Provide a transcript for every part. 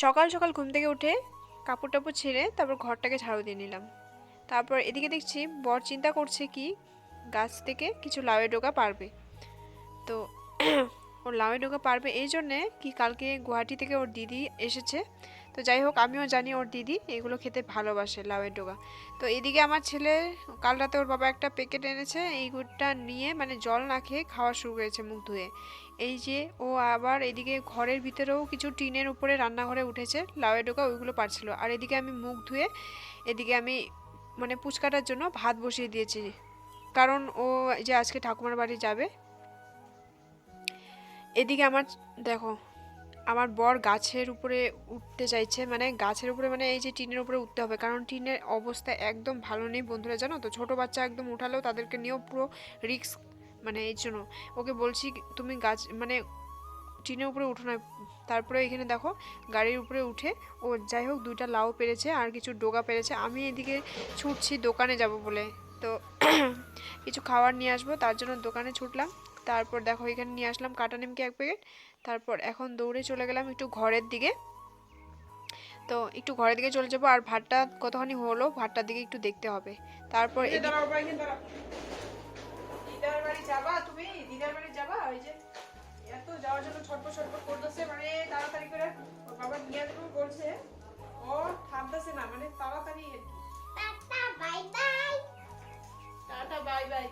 সকাল সকাল ঘুম থেকে উঠে কাপড় টাপড় ছেড়ে তারপর ঘরটাকে ঝাড়ু দিয়ে নিলাম। তারপর এদিকে দেখছি বর চিন্তা করছে কি, গাছ থেকে কিছু লাউয়ের ডোকা পারবে। তো ওর লাউয়ের ডোকা পারবে এই জন্যে কি কালকে গুয়াহাটি থেকে ওর দিদি এসেছে তো যাই হোক আমিও জানি ওর দিদি, এগুলো খেতে ভালোবাসে লাউয়ের ডোকা তো এদিকে আমার ছেলে, কাল রাতে ওর বাবা একটা প্যাকেট এনেছে, এই গুড়টা নিয়ে মানে জল না খেয়ে খাওয়া শুরু করেছে মুখ ধুয়ে। এই যে ও আবার এদিকে ঘরের ভিতরেও কিছু টিনের উপরে রান্নাঘরে উঠেছে লাউয়ের ডোকা ওইগুলো পারছিল। আর এদিকে আমি মুখ ধুয়ে, এদিকে আমি মানে পুচকাটার জন্য ভাত বসিয়ে দিয়েছি। কারণ ও যে আজকে ঠাকুমার বাড়ি যাবে, এদিকে আমার, দেখো আমার বর গাছের উপরে উঠতে চাইছে মানে গাছের উপরে মানে এই যে টিনের উপরে উঠতে হবে, কারণ টিনের অবস্থা একদম ভালো নেই বন্ধুরা, জানো তো? ছোটো বাচ্চা একদম উঠালেও তাদেরকে নিয়েও পুরো রিস্ক মানে এই জন্য। ওকে বলছি, তুমি গাছ মানে টিনের উপরে উঠো না। তারপরে এখানে দেখো, গাড়ির উপরে উঠে, ও যাই হোক দুইটা লাউ পেরেছে আর কিছু ডোগা পেরেছে। আমি এদিকে ছুটছি দোকানে যাব বলে। তো কিছু খাবার নিয়ে আসব, তার জন্য দোকানে ছুটলাম। তারপর দেখো এখানে নিয়ে আসলাম কাটা নিমকি এক প্যাকেট তারপর এখন দৌড়ে চলে গেলাম একটু ঘরের দিকে। তো একটু ঘরের দিকে চলে যাব আর ভাতটা কতখানি হলো ভাতটার দিকে একটু দেখতে হবে। তারপর এদিকে- দাঁড়াও বাবা, এখানে দাঁড়াও। দিদার বাড়ি যাবা তুমি? দিদার বাড়ি যাবা? ওই যে এত যাওয়ার জন্য ছটপট ছটপট করতেছে মানে তাড়াতাড়ি করে ওর বাবা নিয়ে আসব বলছে। ও থামতেছে না মানে তাড়াতাড়ি। টাটা বাই বাই। টাটা বাই বাই।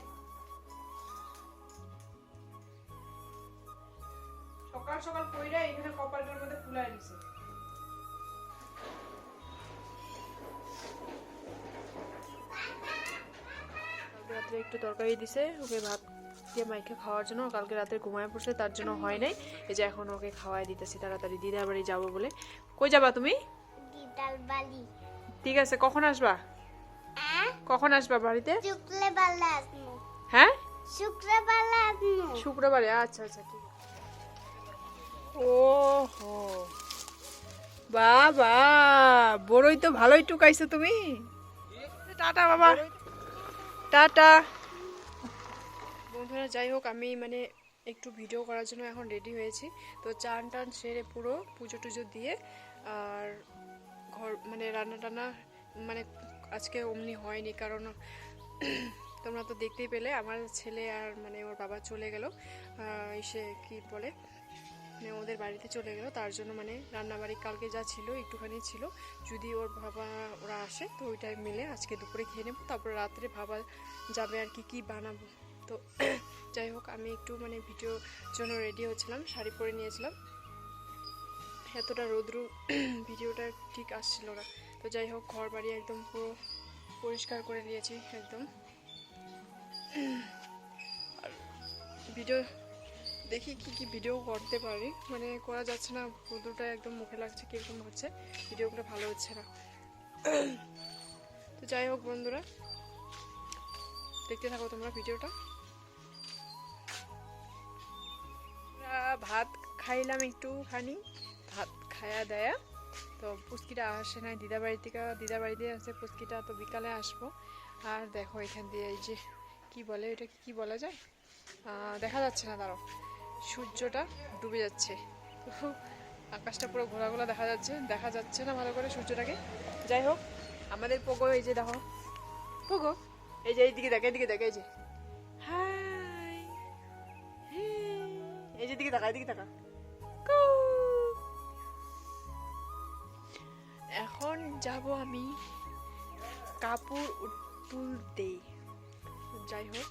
সকাল সকাল কইরা এখানে কপালটার মধ্যে ফুলাই দিছে। রাত্রে একটু তরকারি দিছে ওকে ভাত দিয়ে মাইকে খাওয়ার জন্য কালকে রাতে ঘুমায় পড়ছে তার জন্য হয় নাই। এই যে এখন ওকে খাওয়াই দিতেছি তাড়াতাড়ি দিদার বাড়ি যাব বলে। কই যাবা তুমি? দিদার বালি ঠিক আছে কখন আসবা? আ কখন আসবা বাড়িতে? শুক্রবারে আসব। হ্যাঁ? শুক্রবারে আসব। শুক্রবারে আচ্ছা আচ্ছা ঠিক আছে। ও হো বাবা, বড়ই তো ভালোই টুকাইছো তুমি। টাটা, বাবা। টাটা। বন্ধুরা, যাই হোক, আমি মানে একটু ভিডিও করার জন্য এখন রেডি হয়েছি। তো চান টান সেরে পুরো পুজো টুজো দিয়ে আর ঘর মানে রান্না টান্না মানে আজকে অমনি হয়নি কারণ তোমরা তো দেখতেই পেলে, আমার ছেলে আর মানে ওর বাবা চলে গেল। এসে কি বলে ওদের বাড়িতে চলে গেল, তার জন্য মানে রান্নাবাড়ি কালকে যা ছিল একটুখানি ছিল। যদি ওর বাবা ওরা আসে, তো ওইটাই মিলে আজকে দুপুরে খেয়ে নেব। তারপর রাত্রে ভাবা যাবে আর কি কি বানাবো। তো যাই হোক, আমি একটু মানে ভিডিওর জন্য রেডি হচ্ছিলাম, শাড়ি পরে নিয়েছিলাম। এতটা রৌদ্রু ভিডিওটা ঠিক আসছিল না। তো যাই হোক ঘর বাড়ি একদম পুরো পরিষ্কার করে নিয়েছি একদম। আর ভিডিও দেখি কি কি ভিডিও করতে পারি। মানে করা যাচ্ছে না রৌদ্রটা একদম মুখে লাগছে, কীরকম হচ্ছে। ভিডিওগুলো ভালো হচ্ছে না। তো যাই হোক বন্ধুরা, দেখতে থাকো তোমরা ভিডিওটা। ভাত খাইলাম একটুখানি, ভাত খায়া দেয়া। তো পুচকিটা আসে নাই দিদা বাড়ি থেকে দিদা বাড়িতে আছে পুচকিটা, তো বিকালে আসব। আর দেখো এখান দিয়ে এই যে, কি বলে, এটা কি বলা যায়? দেখা যাচ্ছে না দাঁড়ো সূর্যটা ডুবে যাচ্ছে। আকাশটা পুরো ঘোলা ঘোলা দেখা যাচ্ছে দেখা যাচ্ছে না ভালো করে সূর্যটাকে। যাই হোক, আমাদের পোগো এই যে দেখো। পোগো, এই যে এইদিকে দেখে এইদিকে দেখে, এই যে। হাই, এই যে দিকে তাকা এদিকে তাকা এখন যাব আমি কাপড় তুলতে। যাই হোক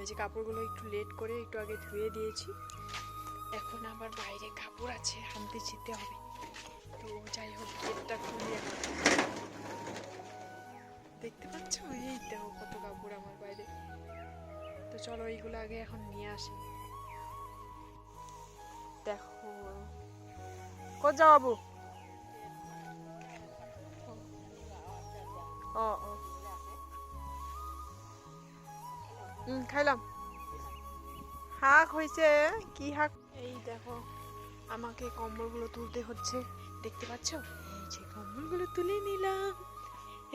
এই যে কাপড়গুলো একটু লেট করে একটু আগে ধুয়ে দিয়েছি। এখন আবার বাইরে কাপড় আছে আনতে যেতে হবে। তো যাই হোক, গেটটা খুলে। দেখতে পাচ্ছ? এই দেখো কত কাপড় আমার বাইরে। তো চলো এইগুলো আগে এখন নিয়ে আসি। দেখো। কোথাও যাব ও ও। হুম খাইলাম শাক হয়েছে কি শাক এই দেখো আমাকে কম্বলগুলো তুলতে হচ্ছে। দেখতে পাচ্ছ? এই যে কম্বলগুলো তুলে নিলাম।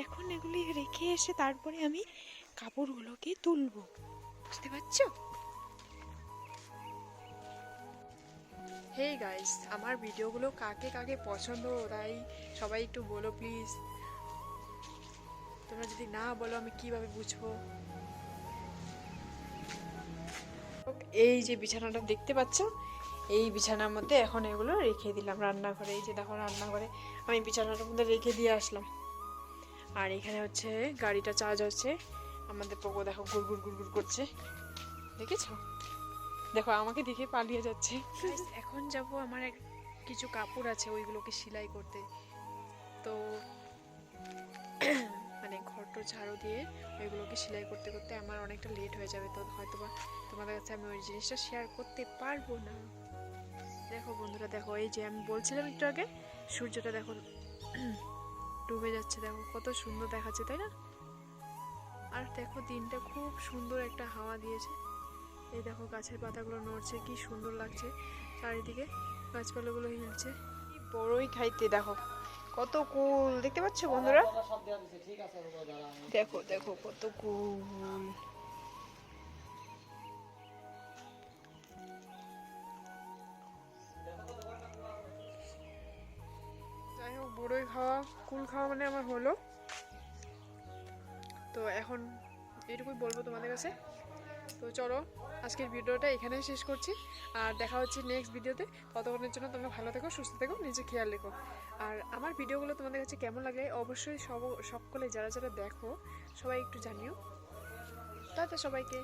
এখন এগুলি রেখে এসে তারপরে আমি কাপড়গুলোকে তুলবো। বুঝতে পারছ? হেই গাইস আমার ভিডিওগুলো কাকে কাকে পছন্দ তাই সবাই একটু বলো প্লিজ তোমরা যদি না বলো আমি কীভাবে বুঝব? এই যে বিছানাটা দেখতে পাচ্ছ এই বিছানার মধ্যে এখন এগুলো রেখে দিলাম রান্নাঘরে। এই যে দেখো রান্নাঘরে, আমি বিছানাটার মধ্যে রেখে দিয়ে আসলাম। আর এখানে হচ্ছে গাড়িটা চার্জ হচ্ছে। আমাদের পোকো দেখো গুড় গুড় করছে। দেখেছ? দেখো, আমাকে দেখে পালিয়ে যাচ্ছে। এখন যাব, আমার এক কিছু কাপড় আছে, ওইগুলোকে সেলাই করতে। তো ঘরটো ঝাড়ু দিয়ে ওইগুলোকে সেলাই করতে করতে আমার অনেকটা লেট হয়ে যাবে তো হয়তো বা তোমাদের কাছে আমি ওই জিনিসটা শেয়ার করতে পারব না। দেখো বন্ধুরা, দেখো এই যে আমি বলছিলাম একটু আগে, সূর্যটা দেখো ডুবে যাচ্ছে, দেখো কত সুন্দর দেখাচ্ছে, তাই না? আর দেখো দিনটা খুব সুন্দর একটা হাওয়া দিয়েছে। এই দেখো গাছের পাতাগুলো নড়ছে, কি সুন্দর লাগছে। চারিদিকে গাছপালাগুলো হিলছে। বড়ই খাইতে, দেখো। কত কুল, দেখতে পাচ্ছ বন্ধুরা? দেখো দেখো, কত কুল। যাই হোক, বড়ই খাওয়া, কুল খাওয়া মানে আমার হলো। তো এখন এটুকুই বলব তোমাদের কাছে। তো চলো, আজকের ভিডিওটা এখানেই শেষ করছি। আর দেখা হচ্ছে নেক্সট ভিডিওতে ততক্ষণের জন্য তোমরা ভালো থেকো, সুস্থ থেকো, নিজে খেয়াল রেখো। আর আমার ভিডিওগুলো তোমাদের কাছে কেমন লাগে অবশ্যই সব সকলে যারা যারা দেখো, সবাই একটু জানিও। তাতে সবাইকে।